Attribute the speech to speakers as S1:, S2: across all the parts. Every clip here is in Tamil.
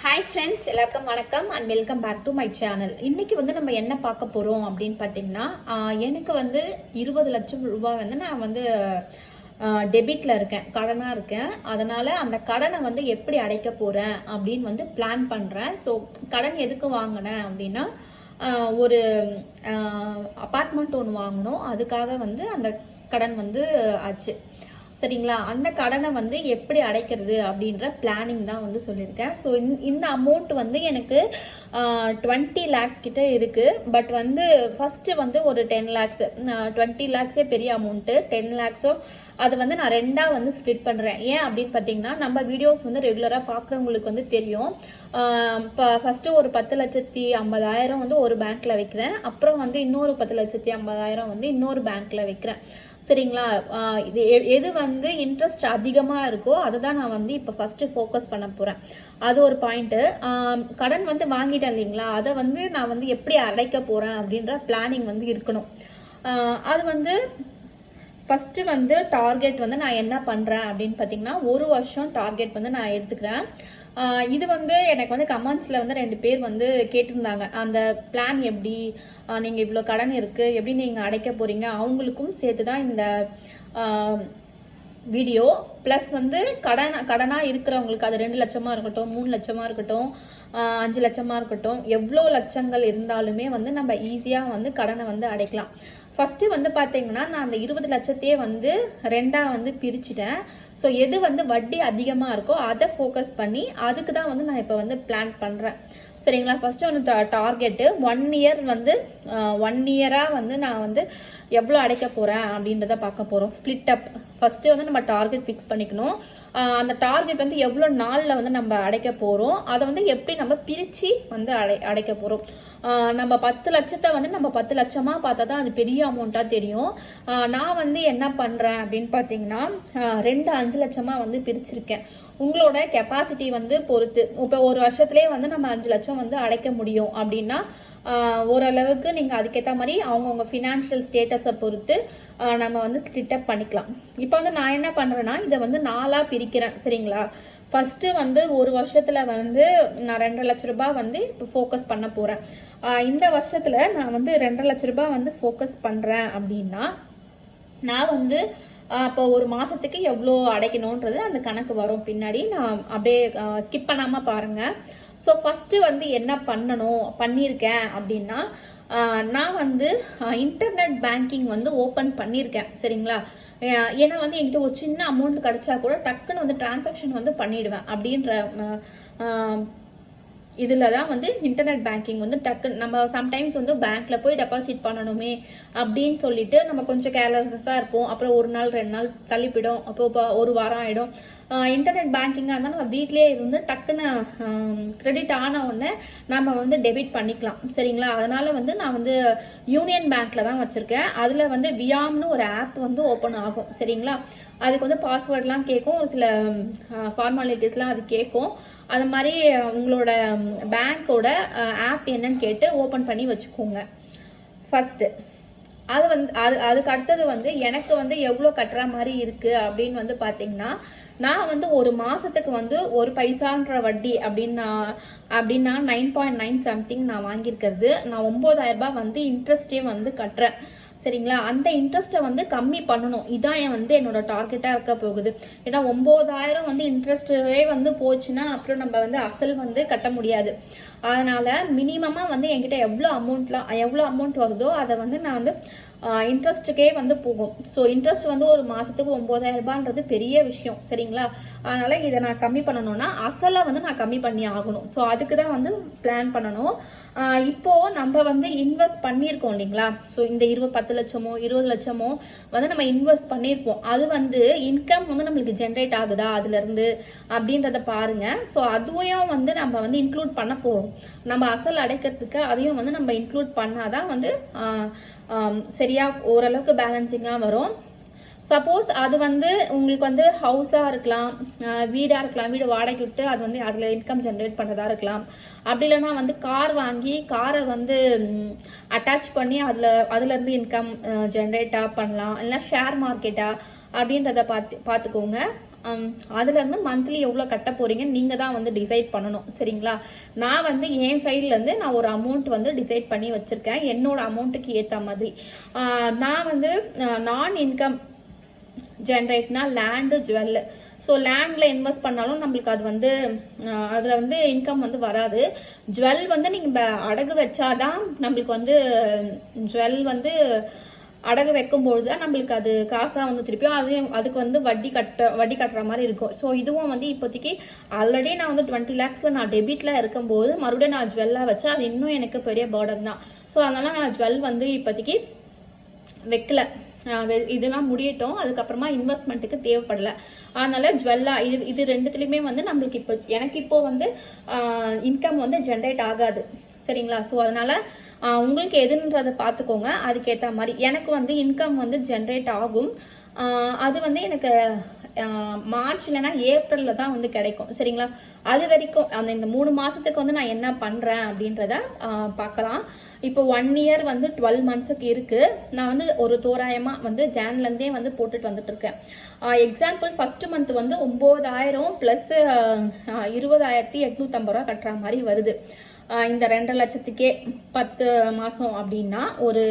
S1: ஹாய் ஃப்ரெண்ட்ஸ் எல்லாருக்கும் வணக்கம் and welcome back to my channel இன்னைக்கு வந்து நம்ம என்ன பார்க்க போறோம் அப்படின்னு பார்த்தீங்கன்னா எனக்கு வந்து இருபது லட்சம் ரூபாய் வந்து நான் வந்து டெபிட்ல இருக்கேன் கடனா இருக்கேன். அதனால அந்த கடனை வந்து எப்படி அடைக்க போறேன் அப்படின்னு வந்து பிளான் பண்றேன். ஸோ கடன் எதுக்கு வாங்கினேன் அப்படின்னா ஒரு அப்பார்ட்மெண்ட் ஒன்று வாங்கணும் அதுக்காக வந்து அந்த கடன் வந்து ஆச்சு. சரிங்களா? அந்த கடனை வந்து எப்படி அடைக்கிறது அப்படின்ற பிளானிங் தான் வந்து சொல்லியிருக்கேன். ஸோ இந்த அமௌண்ட் வந்து எனக்கு டுவெண்ட்டி லேக்ஸ் கிட்ட இருக்கு. பட் வந்து ஃபர்ஸ்ட் வந்து ஒரு டென் லேக்ஸ் டுவெண்ட்டி லேக்ஸே பெரிய அமௌண்ட்டு டென் லேக்ஸோ அது வந்து நான் ரெண்டாக வந்து ஸ்ப்ளிட் பண்ணுறேன் ஏன் அப்படின்னு பார்த்தீங்கன்னா நம்ம வீடியோஸ் வந்து ரெகுலராக பார்க்குறவங்களுக்கு வந்து தெரியும். இப்போ ஃபஸ்ட்டு ஒரு பத்து லட்சத்தி ஐம்பதாயிரம் வந்து ஒரு பேங்க்கில் வைக்கிறேன். அப்புறம் வந்து இன்னொரு பத்து லட்சத்தி ஐம்பதாயிரம் வந்து இன்னொரு பேங்க்கில் வைக்கிறேன். சரிங்களா? இது எது வந்து இன்ட்ரெஸ்ட் அதிகமாக இருக்கோ அதை தான் நான் வந்து இப்போ ஃபஸ்ட்டு ஃபோக்கஸ் பண்ண போகிறேன் அது ஒரு பாயிண்ட்டு கடன் வந்து வாங்கிட்டேன் இல்லைங்களா? அதை வந்து நான் வந்து எப்படி அடைக்க போகிறேன் அப்படின்ற பிளானிங் வந்து இருக்கணும். அது வந்து ஃபஸ்ட்டு வந்து டார்கெட் வந்து நான் என்ன பண்ணுறேன் அப்படின்னு பார்த்தீங்கன்னா ஒரு வருஷம் டார்கெட் வந்து நான் எடுத்துக்கிறேன். இது வந்து எனக்கு வந்து கமெண்ட்ஸில் வந்து ரெண்டு பேர் வந்து கேட்டிருந்தாங்க. அந்த பிளான் எப்படி? நீங்கள் இவ்வளோ கடன் இருக்குது எப்படி நீங்கள் அடைக்க போகிறீங்க அவங்களுக்கும் சேர்த்து தான் இந்த வீடியோ ப்ளஸ் வந்து கடன் கடனாக இருக்கிறவங்களுக்கு அது ரெண்டு லட்சமாக இருக்கட்டும் மூணு லட்சமாக இருக்கட்டும் அஞ்சு லட்சமாக இருக்கட்டும் எவ்வளோ லட்சங்கள் இருந்தாலுமே வந்து நம்ம ஈஸியாக வந்து கடனை வந்து அடைக்கலாம். ஃபஸ்ட்டு வந்து பார்த்தீங்கன்னா நான் அந்த இருபது லட்சத்தையே வந்து ரெண்டாக வந்து பிரிச்சுட்டேன். ஸோ எது வந்து வட்டி அதிகமாக இருக்கோ அதை ஃபோக்கஸ் பண்ணி அதுக்கு தான் வந்து நான் இப்போ வந்து பிளான் பண்ணுறேன் சரிங்களா? ஃபஸ்ட்டு ஒன்று டார்கெட்டு ஒன் இயர் வந்து ஒன் இயராக வந்து நான் வந்து எவ்வளோ அடைக்க போகிறேன் அப்படின்றத பார்க்க போகிறோம் ஸ்பிளிட் அப் ஃபஸ்ட்டு வந்து நம்ம டார்கெட் ஃபிக்ஸ் பண்ணிக்கணும். அந்த டார்கெட் வந்து எவ்வளோ நாளில் வந்து நம்ம அடைக்க போகிறோம் அதை வந்து எப்படி நம்ம பிரித்து வந்து அடை அடைக்க போகிறோம் நம்ம பத்து லட்சத்தை வந்து நம்ம பத்து லட்சமாக பார்த்தா தான் அது பெரிய அமௌண்ட்டாக தெரியும். நான் வந்து என்ன பண்ணுறேன் அப்படின்னு பார்த்தீங்கன்னா ரெண்டு அஞ்சு லட்சமாக வந்து பிரிச்சிருக்கேன். உங்களோட கெப்பாசிட்டி வந்து பொறுத்து. இப்போ ஒரு வருஷத்துலேயே வந்து நம்ம அஞ்சு லட்சம் வந்து அடைக்க முடியும் அப்படின்னா ஓரளவுக்கு நீங்கள் அதுக்கேற்ற மாதிரி அவங்கவுங்க ஃபினான்ஷியல் ஸ்டேட்டஸை பொறுத்து நம்ம வந்து கிட்டப் பண்ணிக்கலாம். இப்போ வந்து நான் என்ன பண்ணுறேன்னா இதை வந்து நாளாக பிரிக்கிறேன். சரிங்களா? ஃபர்ஸ்ட் வந்து ஒரு வருஷத்துல வந்து நான் ரெண்டரை லட்ச ரூபாய் வந்து இப்போ ஃபோக்கஸ் பண்ண போறேன். இந்த வருஷத்துல நான் வந்து ரெண்டரை லட்ச ரூபாய் வந்து ஃபோக்கஸ் பண்றேன் அப்படின்னா நான் வந்து அப்போ ஒரு மாசத்துக்கு எவ்வளோ அடைக்கணுன்றது அந்த கணக்கு வரும். பின்னாடி நான் அப்படியே ஸ்கிப் பண்ணாம பாருங்க. ஸோ ஃபஸ்ட்டு வந்து என்ன பண்ணணும் பண்ணியிருக்கேன் அப்படின்னா நான் வந்து இன்டர்நெட் பேங்கிங் வந்து ஓப்பன் பண்ணியிருக்கேன். சரிங்களா? ஏன்னா வந்து என்கிட்ட ஒரு சின்ன அமௌண்ட் கிடைச்சா கூட டக்குன்னு வந்து டிரான்சாக்ஷன் வந்து பண்ணிடுவேன் அப்படின்ற இதில் தான் வந்து இன்டர்நெட் பேங்கிங் வந்து டக்கு நம்ம சம்டைம்ஸ் வந்து பேங்க்ல போய் டெபாசிட் பண்ணணுமே அப்படின்னு சொல்லிட்டு நம்ம கொஞ்சம் கேர்லெஸ்ஸா இருப்போம். அப்புறம் ஒரு நாள் ரெண்டு நாள் தள்ளிப்பிடும். அப்போ இப்போ ஒரு வாரம் ஆகிடும் இன்டர்நெட் பேங்கிங்காக இருந்தால் நம்ம வீட்லேயே இருந்து டக்குன்னு கிரெடிட் ஆன உடனே நம்ம வந்து டெபிட் பண்ணிக்கலாம். சரிங்களா? அதனால வந்து நான் வந்து யூனியன் பேங்க்ல தான் வச்சிருக்கேன். அதில் வந்து வியாம்னு ஒரு ஆப் வந்து ஓப்பன் ஆகும். சரிங்களா? அதுக்கு வந்து பாஸ்வேர்ட்லாம் கேட்கும் ஒரு சில ஃபார்மாலிட்டிஸ்லாம் அது கேட்கும் அது மாதிரி உங்களோட பேங்க்கோட ஆப் என்னன்னு கேட்டு ஓப்பன் பண்ணி வச்சுக்கோங்க. ஃபஸ்ட்டு அது வந்து அது அதுக்கு அடுத்தது வந்து எனக்கு வந்து எவ்வளோ கட்டுற மாதிரி இருக்குது அப்படின்னு வந்து பார்த்தீங்கன்னா நான் வந்து ஒரு மாதத்துக்கு வந்து ஒரு பைசான்ற வட்டி அப்படின்னா அப்படின்னா நைன் பாயிண்ட் நைன் சம்திங் நான் வாங்கியிருக்கிறது. நான் ஒன்பதாயிரம் ரூபாய் வந்து இன்ட்ரெஸ்டே வந்து கட்டுறேன். சரிங்களா? அந்த இன்ட்ரெஸ்ட்டை வந்து கம்மி பண்ணணும். இதான் என் வந்து என்னோட டார்கெட்டாக இருக்க போகுது. ஏன்னா ஒம்போதாயிரம் வந்து இன்ட்ரெஸ்ட்டே வந்து போச்சுன்னா அப்புறம் நம்ம வந்து அசல் வந்து கட்ட முடியாது. அதனால மினிமமாக வந்து என்கிட்ட எவ்வளோ அமௌண்ட்லாம் எவ்வளோ அமௌண்ட் வருதோ அதை வந்து நான் வந்து இன்ட்ரெஸ்ட்டுக்கே வந்து போகும். ஸோ இன்ட்ரெஸ்ட் வந்து ஒரு மாதத்துக்கு ஒம்பதாயிரம் ரூபான்றது பெரிய விஷயம். சரிங்களா? அதனால் இதை நான் கம்மி பண்ணணும்னா அசலை வந்து நான் கம்மி பண்ணி ஆகணும். ஸோ அதுக்கு தான் வந்து பிளான் பண்ணணும். இப்போது இப்போ நம்ம வந்து இன்வெஸ்ட் பண்ணியிருக்கோம் இல்லைங்களா? ஸோ இந்த இருபது பத்து லட்சமோ இருபது லட்சமோ வந்து நம்ம இன்வெஸ்ட் பண்ணியிருப்போம். அது வந்து இன்கம் வந்து நம்மளுக்கு ஜென்ரேட் ஆகுதா அதுலேருந்து அப்படின்றத பாருங்கள் ஸோ அதுவும் வந்து நம்ம வந்து இன்க்ளூட் பண்ண போகிறோம் நம்ம அசல் அடைக்கிறதுக்கு அதையும் வந்து நம்ம இன்க்ளூட் பண்ணாதான் வந்து சரியாக சரியா ஓரளவுக்கு பேலன்சிங்காக வரும். சப்போஸ் அது வந்து உங்களுக்கு வந்து ஹவுஸாக இருக்கலாம் வீடாக இருக்கலாம் வீடு வாடகை விட்டு அது வந்து அதில் இன்கம் ஜென்ரேட் பண்ணுறதா இருக்கலாம். அப்படி இல்லைன்னா வந்து கார் வாங்கி காரை வந்து அட்டாச் பண்ணி அதில் அதுலேருந்து இன்கம் ஜென்ரேட்டாக பண்ணலாம். இல்லைன்னா ஷேர் மார்க்கெட்டாக அப்படின்றத பார்த்து பார்த்துக்கோங்க. அதுலேருந்து மந்த்லி எவ்வளோ கட்ட போகிறீங்க நீங்கள் தான் வந்து டிசைட் பண்ணணும் சரிங்களா? நான் வந்து என் சைட்லேருந்து நான் ஒரு அமௌண்ட் வந்து டிசைட் பண்ணி வச்சுருக்கேன். என்னோட அமௌண்ட்டுக்கு ஏற்ற மாதிரி. நான் வந்து நான் இன்கம் ஜென்ரேட்னா லேண்டு ஜுவல்லு ஸோ லேண்டில் இன்வெஸ்ட் பண்ணாலும் நம்மளுக்கு அது வந்து அதில் வந்து இன்கம் வந்து வராது. ஜுவல் வந்து நீங்கள் அடகு வச்சாதான் நம்மளுக்கு வந்து ஜுவல் வந்து அடகு வைக்கும் பொழுது தான் நம்மளுக்கு அது காசாக வந்து திருப்பியும் அதையும் அதுக்கு வந்து வட்டி கட்ட வட்டி கட்டுற மாதிரி இருக்கும். ஸோ இதுவும் வந்து இப்போதைக்கு ஆல்ரெடி நான் வந்து டுவெண்ட்டி லேக்ஸில் நான் டெபிட்டில் இருக்கும்போது மறுபடியும் நான் ஜுவல்லாக வச்சு அது இன்னும் எனக்கு பெரிய பேர்டன் தான். ஸோ அதனால் நான் ஜுவல் வந்து இப்போதைக்கு வைக்கல. வெ- இதெல்லாம் முடியட்டும். அதுக்கப்புறமா இன்வெஸ்ட்மெண்ட்டுக்கு தேவைப்படல. அதனால ஜுவல்லா இது இது ரெண்டுத்துலையுமே வந்து நம்மளுக்கு இப்போ எனக்கு இப்போ வந்து இன்கம் வந்து ஜென்ரேட் ஆகாது. சரிங்களா? ஸோ அதனால உங்களுக்கு எதுன்றதை பார்த்துக்கோங்க. அதுக்கேற்ற மாதிரி எனக்கு வந்து இன்கம் வந்து ஜென்ரேட் ஆகும். அது வந்து எனக்கு மார்ச் இல்லைன்னா ஏப்ரலில் தான் வந்து கிடைக்கும். சரிங்களா? அது வரைக்கும் அந்த இந்த மூணு மாதத்துக்கு வந்து நான் என்ன பண்ணுறேன் அப்படின்றத பார்க்கலாம். இப்போ ஒன் இயர் வந்து டுவெல் மந்த்ஸுக்கு இருக்குது நான் வந்து ஒரு தோராயமாக வந்து ஜேன்லேருந்தே வந்து போட்டுட்டு வந்துட்டு இருக்கேன். எக்ஸாம்பிள் ஃபஸ்ட்டு மந்த் வந்து ஒம்பதாயிரம் ப்ளஸ்ஸு இருபதாயிரத்தி எட்நூற்றம்பது ரூபா கட்டுற மாதிரி வருது. இந்த ரெண்டரை லட்சத்துக்கே பத்து மாதம் அப்படின்னா ஒரு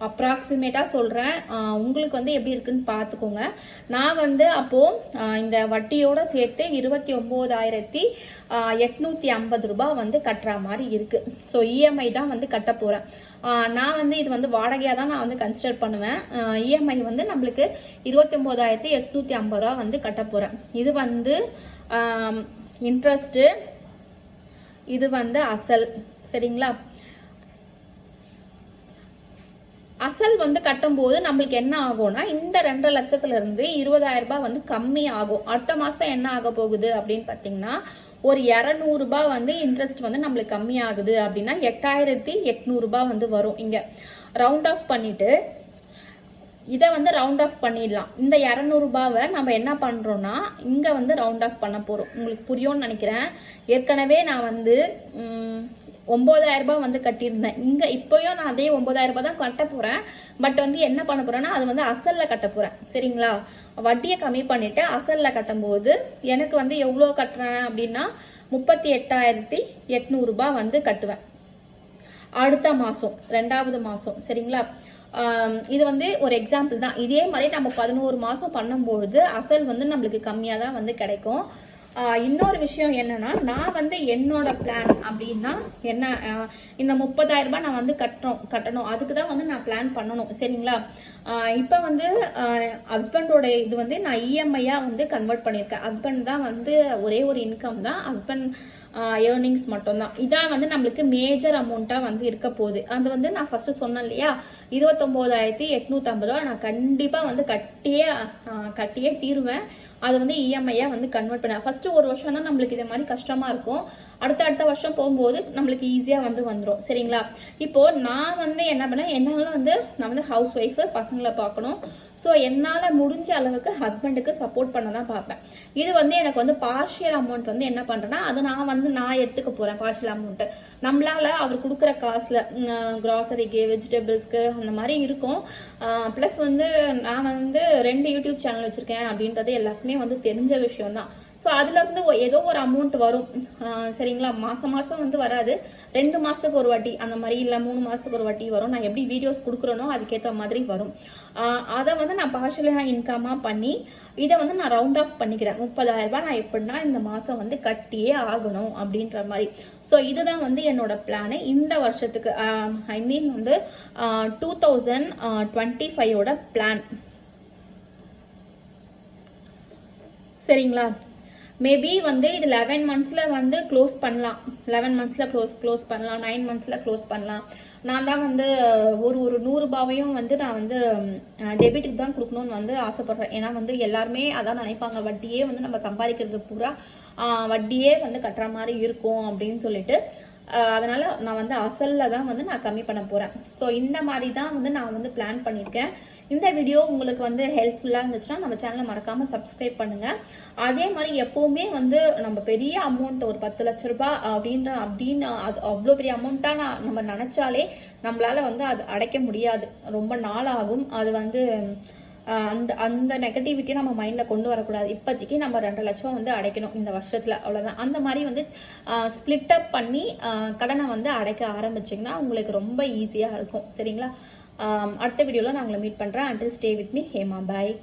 S1: அப்ராக்சிமேட்டாக சொல்கிறேன் உங்களுக்கு வந்து எப்படி இருக்குன்னு பார்த்துக்கோங்க நான் வந்து அப்போது இந்த வட்டியோட சேர்த்து இருபத்தி ஒம்போதாயிரத்தி எட்நூற்றி ஐம்பது ரூபாய் வந்து கட்டுற மாதிரி இருக்குது ஸோ இஎம்ஐ தான் வந்து கட்ட போகிறேன் நான் வந்து இது வந்து வாடகையாக தான் நான் வந்து கன்சிடர் பண்ணுவேன். இஎம்ஐ வந்து நம்மளுக்கு இருபத்தி ஒம்போதாயிரத்தி எட்நூத்தி ஐம்பது ரூபா வந்து கட்ட போகிறேன் இது வந்து இன்ட்ரெஸ்ட்டு இது வந்து அசல். சரிங்களா? அசல் வந்து கட்டும்போது நம்மளுக்கு என்ன ஆகும்னா இந்த ரெண்டரை லட்சத்துல இருந்து இருபதாயிரம் ரூபாய் வந்து கம்மி ஆகும். அடுத்த மாசம் என்ன ஆக போகுது அப்படின்னு பாத்தீங்கன்னா ஒரு இரநூறு ரூபாய் வந்து இன்ட்ரெஸ்ட் வந்து நம்மளுக்கு கம்மி ஆகுது அப்படின்னா எட்டாயிரத்தி எட்நூறு ரூபாய் வந்து வரும் இங்க. ரவுண்ட் ஆஃப் பண்ணிட்டு இதை வந்து ரவுண்ட் ஆஃப் பண்ணிடலாம். இந்த இரநூறுபாவை நம்ம என்ன பண்ணுறோன்னா இங்கே வந்து ரவுண்ட் ஆஃப் பண்ண போகிறோம் உங்களுக்கு புரியும்னு நினைக்கிறேன். ஏற்கனவே நான் வந்து ஒம்பதாயிரரூபா வந்து கட்டியிருந்தேன். இங்கே இப்போயும் நான் அதே ஒன்பதாயிரம் தான் கட்ட போகிறேன் பட் வந்து என்ன பண்ண போகிறேன்னா அது வந்து அசலில் கட்ட போகிறேன் சரிங்களா? வட்டியை கம்மி பண்ணிவிட்டு அசலில் கட்டும்போது எனக்கு வந்து எவ்வளோ கட்டுறேன் அப்படின்னா முப்பத்தி எட்டாயிரத்தி எட்நூறுபா வந்து கட்டுவேன். அடுத்த மாதம் ரெண்டாவது மாதம் சரிங்களா? இது வந்து ஒரு எக்ஸாம்பிள் தான். இதே மாதிரி நம்ம பதினோரு மாதம் பண்ணும்பொழுது அசல் வந்து நம்மளுக்கு கம்மியாக தான் வந்து கிடைக்கும். இன்னொரு விஷயம் என்னன்னா நான் வந்து என்னோட பிளான் அப்படின்னா என்ன இந்த முப்பதாயிரம் ரூபாய் நான் வந்து கட்டணும் கட்டணும். அதுக்கு தான் வந்து நான் பிளான் பண்ணணும் சரிங்களா? இப்போ வந்து ஹஸ்பண்டோட இது வந்து நான் இஎம்ஐயாக வந்து கன்வெர்ட் பண்ணியிருக்கேன். ஹஸ்பண்ட் தான் வந்து ஒரே ஒரு இன்கம் தான். ஹஸ்பண்ட் ஏர்னிங்ஸ் மட்டும்தான். இதான் வந்து நம்மளுக்கு மேஜர் அமௌண்ட்டாக வந்து இருக்க போகுது. அது வந்து நான் ஃபஸ்ட்டு சொன்னேன் இல்லையா? இருபத்தொம்போதாயிரத்தி எட்நூற்றம்பது ரூபா நான் கண்டிப்பாக வந்து கட்டியே கட்டியே தீருவேன். அது வந்து இஎம்ஐயாக வந்து கன்வெர்ட் பண்ணேன் ஃபஸ்ட்டு ஒரு வருஷம் தான் நம்மளுக்கு இதே மாதிரி கஷ்டமாக இருக்கும். அடுத்த அடுத்த வருஷம் போகும்போது நம்மளுக்கு ஈஸியாக வந்து வந்துடும் சரிங்களா? இப்போ நான் வந்து என்ன பண்ணேன்? என்னால் வந்து நான் வந்து ஹவுஸ் ஒய்ஃபு பசங்களை பார்க்கணும். ஸோ என்னால் முடிஞ்ச அளவுக்கு ஹஸ்பண்டுக்கு சப்போர்ட் பண்ண தான் பார்ப்பேன். இது வந்து எனக்கு வந்து பார்ஷியல் அமௌண்ட் வந்து என்ன பண்ணுறேன்னா அது நான் வந்து நான் எடுத்துக்க போகிறேன் பார்ஷியல் அமௌண்ட்டு நம்மளால அவர் கொடுக்குற காசில் கிராசரிக்கு வெஜிடபிள்ஸ்க்கு அந்த மாதிரி இருக்கும். ப்ளஸ் வந்து நான் வந்து ரெண்டு யூடியூப் சேனல் வச்சுருக்கேன் அப்படின்றது எல்லாருக்குமே வந்து தெரிஞ்ச விஷயம் தான் ஸோ அதுலேருந்து ஏதோ ஒரு அமௌண்ட் வரும். சரிங்களா? மாதம் மாதம் வந்து வராது. ரெண்டு மாதத்துக்கு ஒரு வாட்டி அந்த மாதிரி இல்லை மூணு மாதத்துக்கு ஒரு வாட்டி வரும். நான் எப்படி வீடியோஸ் கொடுக்குறேனோ அதுக்கேற்ற மாதிரி வரும். அதை வந்து நான் பார்ஷலாக இன்கமாக பண்ணி இதை வந்து நான் ரவுண்ட் ஆஃப் பண்ணிக்கிறேன். முப்பதாயிரம் ரூபாய் நான் எப்படின்னா இந்த மாதம் வந்து கட்டியே ஆகணும் அப்படின்ற மாதிரி. ஸோ இதுதான் வந்து என்னோட பிளானு இந்த வருஷத்துக்கு ஐ மீன் வந்து டூ தௌசண்ட் டுவெண்ட்டி ஃபைவோட பிளான் சரிங்களா? மேபி வந்து இது லெவன் மந்த்ஸ்ல வந்து க்ளோஸ் பண்ணலாம். லெவன் மந்த்ஸ்ல க்ளோஸ் க்ளோஸ் பண்ணலாம். நைன் மந்த்ஸ்ல க்ளோஸ் பண்ணலாம். நான் தான் வந்து ஒரு ஒரு நூறுபாவையும் வந்து நான் வந்து டெபிட்டுக்கு தான் கொடுக்கணும்னு வந்து ஆசைப்படுறேன். ஏன்னா வந்து எல்லாருமே அதான் நினைப்பாங்க. வட்டியே வந்து நம்ம சம்பாதிக்கிறது பூரா வட்டியே வந்து கட்டுற மாதிரி இருக்கும் அப்படின்னு சொல்லிட்டு. அதனால நான் வந்து அசல்ல தான் வந்து நான் கம்மி பண்ண போறேன். ஸோ இந்த மாதிரி தான் வந்து நான் வந்து பிளான் பண்ணியிருக்கேன் இந்த வீடியோ உங்களுக்கு வந்து ஹெல்ப்ஃபுல்லாக இருந்துச்சுன்னா நம்ம சேனலை மறக்காம சப்ஸ்கிரைப் பண்ணுங்க. அதே மாதிரி எப்பவுமே வந்து நம்ம பெரிய அமௌண்ட் ஒரு பத்து லட்ச ரூபாய் அப்படின்ற அப்படின்னு அது அவ்வளோ பெரிய அமௌண்ட்டாக நான் நம்ம நினைச்சாலே நம்மளால வந்து அது அடைக்க முடியாது. ரொம்ப நாள் ஆகும் அது வந்து அந்த அந்த நெகட்டிவிட்டியை நம்ம மைண்டில் கொண்டு வரக்கூடாது. இப்போதைக்கு நம்ம ரெண்டு லட்சம் வந்து அடைக்கணும் இந்த வருஷத்தில். அவ்வளோதான் அந்த மாதிரி வந்து ஸ்பிளிட் அப் பண்ணி கடனை வந்து அடைக்க ஆரம்பிச்சிங்கன்னா உங்களுக்கு ரொம்ப ஈஸியாக இருக்கும். சரிங்களா? அடுத்த வீடியோவில் நான் உங்களை மீட் பண்ணுறேன் until stay with me Hema. Bye